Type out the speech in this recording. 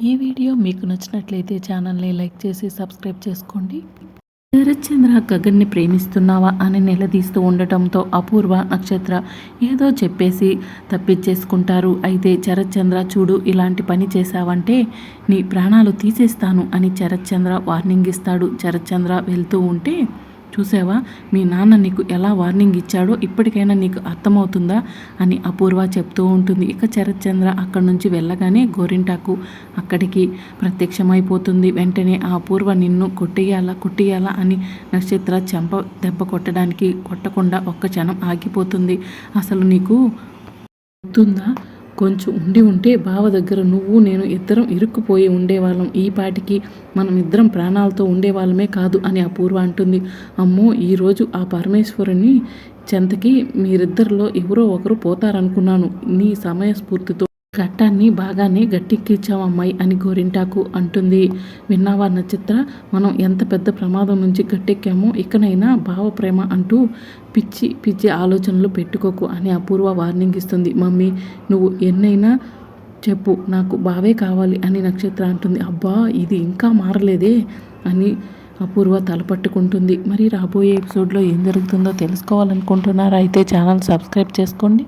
ఈ వీడియో మీకు నచ్చినట్లయితే ఛానల్ని లైక్ చేసి సబ్స్క్రైబ్ చేసుకోండి. శరత్చంద్ర గగన్ని ప్రేమిస్తున్నావా అని నిలదీస్తూ ఉండటంతో అపూర్వ నక్షత్ర ఏదో చెప్పేసి తప్పించేసుకుంటారు. అయితే శరత్చంద్ర చూడు ఇలాంటి పని చేశావంటే నీ ప్రాణాలు తీసేస్తాను అని శరత్చంద్ర వార్నింగ్ ఇస్తాడు. శరత్చంద్ర వెళ్తూ ఉంటే చూసావా? మీ నాన్న నీకు ఎలా వార్నింగ్ ఇచ్చాడో ఇప్పటికైనా నీకు అర్థమవుతుందా? అని అపూర్వ చెప్తూ ఉంటుంది. ఇక చరత్చంద్ర అక్కడి నుంచి వెళ్ళగానే గోరింటాకు అక్కడికి ప్రత్యక్షమైపోతుంది. వెంటనే ఆ అపూర్వ నిన్ను కొట్టేయాలా కొట్టేయాలా అని నక్షత్ర చెంప దెబ్బ కొట్టడానికి కొట్టకుండా ఒక్క క్షణం ఆగిపోతుంది. అసలు నీకు గుర్తుందా? కొంచెం ఉండి ఉంటే బావ దగ్గర నువ్వు నేను ఇద్దరం ఇరుక్కుపోయి ఉండేవాళ్ళం. ఈ పాటికి మనం ఇద్దరం ప్రాణాలతో ఉండేవాళ్ళమే కాదు అని అపూర్వ అంటుంది. అమ్మో ఈరోజు ఆ పరమేశ్వరుని చెంతకి మీరిద్దరిలో ఎవరో ఒకరు పోతారనుకున్నాను. నీ సమయస్ఫూర్తితో ఘట్టాన్ని బాగానే గట్టెక్కించావు అమ్మాయి అని గోరింటాకు అంటుంది. విన్నావా నక్షత్ర? మనం ఎంత పెద్ద ప్రమాదం నుంచి గట్టెక్కామో ఇకనైనా భావ ప్రేమ అంటూ పిచ్చి పిచ్చి ఆలోచనలు పెట్టుకోకు అని అపూర్వ వార్నింగ్ ఇస్తుంది. మమ్మీ నువ్వు ఎన్నైనా చెప్పు నాకు బావే కావాలి అని నక్షత్ర అంటుంది. అబ్బా ఇది ఇంకా మారలేదే అని అపూర్వ తలపట్టుకుంటుంది మరి రాబోయే ఎపిసోడ్లో ఏం జరుగుతుందో తెలుసుకోవాలనుకుంటున్నారా? అయితే ఛానల్ సబ్స్క్రైబ్ చేసుకోండి.